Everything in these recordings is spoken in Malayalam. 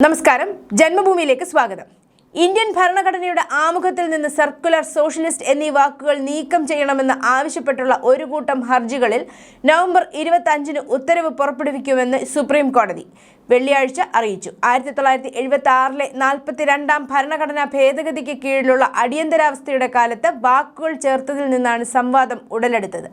നമസ്കാരം. ജന്മഭൂമിയിലേക്ക് സ്വാഗതം. ഇന്ത്യൻ ഭരണഘടനയുടെ ആമുഖത്തിൽ നിന്ന് സർക്കുലർ സോഷ്യലിസ്റ്റ് എന്നീ വാക്കുകൾ നീക്കം ചെയ്യണമെന്ന് ആവശ്യപ്പെട്ടുള്ള ഒരു കൂട്ടം ഹർജികളിൽ നവംബർ ഇരുപത്തി അഞ്ചിന് ഉത്തരവ് പുറപ്പെടുവിക്കുമെന്ന് സുപ്രീം കോടതി വെള്ളിയാഴ്ച അറിയിച്ചു. ആയിരത്തി തൊള്ളായിരത്തി എഴുപത്തി ആറിലെ നാൽപ്പത്തിരണ്ടാം ഭരണഘടനാ ഭേദഗതിക്ക് കീഴിലുള്ള അടിയന്തരാവസ്ഥയുടെ കാലത്ത് വാക്കുകൾ ചേർത്തതിൽ നിന്നാണ് സംവാദം ഉടലെടുത്തത്.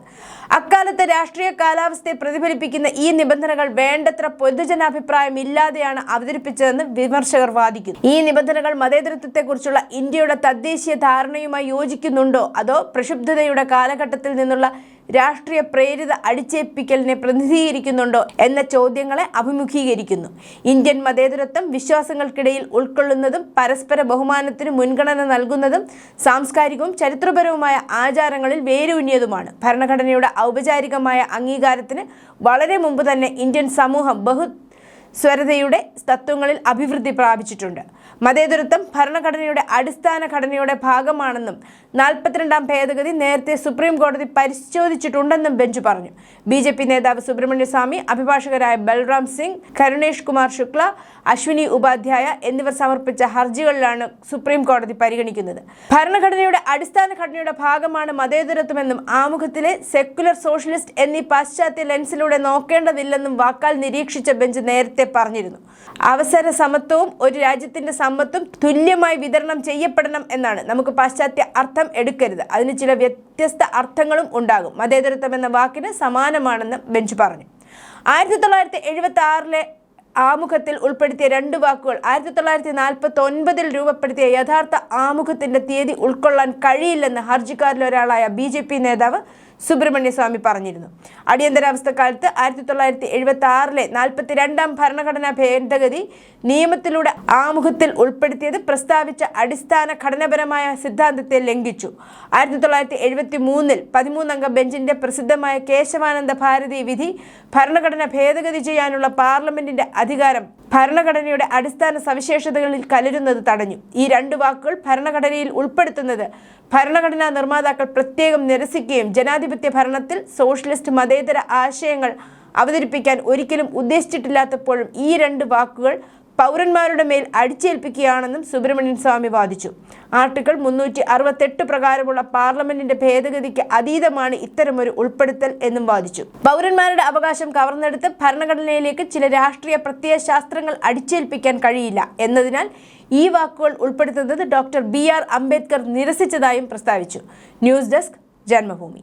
അക്കാലത്ത് രാഷ്ട്രീയ കാലാവസ്ഥയെ പ്രതിഫലിപ്പിക്കുന്ന ഈ നിബന്ധനകൾ വേണ്ടത്ര പൊതുജനാഭിപ്രായം ഇല്ലാതെയാണ് അവതരിപ്പിച്ചതെന്ന് വിമർശകർ വാദിക്കുന്നു. ഈ നിബന്ധനകൾ മതേതരത്വത്തെക്കുറിച്ചുള്ള ഇന്ത്യയുടെ തദ്ദേശീയ ധാരണയുമായി യോജിക്കുന്നുണ്ടോ? അതോ പ്രക്ഷുബ്ധതയുടെ കാലഘട്ടത്തിൽ നിന്നുള്ള രാഷ്ട്രീയ പ്രേരിത അടിച്ചേൽപ്പിക്കലിനെ പ്രതിനിധീകരിക്കുന്നുണ്ടോ എന്ന ചോദ്യങ്ങളെ അഭിമുഖീകരിക്കുന്നു. ഇന്ത്യൻ മതേതരത്വം വിശ്വാസങ്ങൾക്കിടയിൽ ഉൾക്കൊള്ളുന്നതും പരസ്പര ബഹുമാനത്തിന് മുൻഗണന നൽകുന്നതും സാംസ്കാരികവും ചരിത്രപരവുമായ ആചാരങ്ങളിൽ വേരൂന്നിയതുമാണ്. ഭരണഘടനയുടെ ഔപചാരികമായ അംഗീകാരത്തിന് വളരെ മുമ്പ് തന്നെ ഇന്ത്യൻ സമൂഹം ബഹു സ്വരതയുടെ തത്വങ്ങളിൽ അഭിവൃദ്ധി പ്രാപിച്ചിട്ടുണ്ട്. മതേതരത്വം ഭരണഘടനയുടെ അടിസ്ഥാന ഘടനയുടെ ഭാഗമാണെന്നും നാൽപ്പത്തിരണ്ടാം ഭേദഗതി നേരത്തെ സുപ്രീം കോടതി പരിശോധിച്ചിട്ടുണ്ടെന്നും ബെഞ്ച് പറഞ്ഞു. ബി ജെ പി നേതാവ് സുബ്രഹ്മണ്യ സ്വാമി അഭിഭാഷകരായ ബൽറാം സിംഗ് കരുണേഷ് കുമാർ ശുക്ല അശ്വിനി ഉപാധ്യായ എന്നിവർ സമർപ്പിച്ച ഹർജികളിലാണ് സുപ്രീം കോടതി പരിഗണിക്കുന്നത്. ഭരണഘടനയുടെ അടിസ്ഥാന ഘടനയുടെ ഭാഗമാണ് മതേതരത്വമെന്നും ആമുഖത്തിലെ സെക്കുലർ സോഷ്യലിസ്റ്റ് എന്നീ പാശ്ചാത്യ ലെൻസിലൂടെ നോക്കേണ്ടതില്ലെന്നും വാക്കാൽ നിരീക്ഷിച്ച ബെഞ്ച് നേരത്തെ പറഞ്ഞിരുന്നു. അവസര സമത്വവും ഒരു രാജ്യത്തിന്റെ സമ്പത്തും തുല്യമായി വിതരണം ചെയ്യപ്പെടണം എന്നാണ്. നമുക്ക് പാശ്ചാത്യ അർത്ഥം എടുക്കരുത്. അതിന് ചില വ്യത്യസ്ത അർത്ഥങ്ങളും ഉണ്ടാകും. മതേതരത്വം എന്ന വാക്കിന് സമാനമാണെന്ന് ബെഞ്ച് പറഞ്ഞു. ആയിരത്തി തൊള്ളായിരത്തി എഴുപത്തി ആറിലെ ആമുഖത്തിൽ ഉൾപ്പെടുത്തിയ രണ്ട് വാക്കുകൾ ആയിരത്തി തൊള്ളായിരത്തി നാൽപ്പത്തി ഒൻപതിൽ രൂപപ്പെടുത്തിയ യഥാർത്ഥ ആമുഖത്തിന്റെ തീയതി ഉൾക്കൊള്ളാൻ കഴിയില്ലെന്ന് ഹർജിക്കാരിലൊരാളായ ബി ജെ പി നേതാവ് സുബ്രഹ്മണ്യ സ്വാമി പറഞ്ഞിരുന്നു. അടിയന്തരാവസ്ഥ കാലത്ത് ആയിരത്തി തൊള്ളായിരത്തി എഴുപത്തി ആറിലെ നാൽപ്പത്തിരണ്ടാം ഭരണഘടനാ ഭേദഗതി നിയമത്തിലൂടെ ആമുഖത്തിൽ ഉൾപ്പെടുത്തിയത് പ്രസ്താവിച്ച അടിസ്ഥാന ഘടനാപരമായ സിദ്ധാന്തത്തെ ലംഘിച്ചു. ആയിരത്തി തൊള്ളായിരത്തി എഴുപത്തി മൂന്നിൽ പതിമൂന്നംഗ ബെഞ്ചിന്റെ പ്രസിദ്ധമായ കേശവാനന്ദ ഭാരതി വിധി ഭരണഘടന ഭേദഗതി ചെയ്യാനുള്ള പാർലമെന്റിന്റെ അധികാരം ഭരണഘടനയുടെ അടിസ്ഥാന സവിശേഷതകളിൽ കലരുന്നത് തടഞ്ഞു. ഈ രണ്ട് വാക്കുകൾ ഭരണഘടനയിൽ ഉൾപ്പെടുത്തുന്നത് ഭരണഘടനാ നിർമ്മാതാക്കൾ പ്രത്യേകം നിരസിക്കുകയും ജനാധിപത്യ ഭരണത്തിൽ സോഷ്യലിസ്റ്റ് മതേതര ആശയങ്ങൾ അവതരിപ്പിക്കാൻ ഒരിക്കലും ഉദ്ദേശിച്ചിട്ടില്ലാത്തപ്പോഴും ഈ രണ്ട് വാക്കുകൾ പൗരന്മാരുടെ മേൽ അടിച്ചേൽപ്പിക്കുകയാണെന്നും സുബ്രഹ്മണ്യൻ സ്വാമി വാദിച്ചു. ആർട്ടിക്കിൾ മുന്നൂറ്റി അറുപത്തെട്ട് പ്രകാരമുള്ള പാർലമെന്റിന്റെ ഭേദഗതിക്ക് അതീതമാണ് ഇത്തരമൊരു ഉൾപ്പെടുത്തൽ എന്നും വാദിച്ചു. പൗരന്മാരുടെ അവകാശം കവർന്നെടുത്ത് ഭരണഘടനയിലേക്ക് ചില രാഷ്ട്രീയ പ്രത്യയശാസ്ത്രങ്ങൾ അടിച്ചേൽപ്പിക്കാൻ കഴിയില്ല എന്നതിനാൽ ഈ വാക്കുകൾ ഉൾപ്പെടുത്തുന്നത് ഡോക്ടർ ബി ആർ അംബേദ്കർ നിരസിച്ചതായും പ്രസ്താവിച്ചു. News desk Janmabhumi.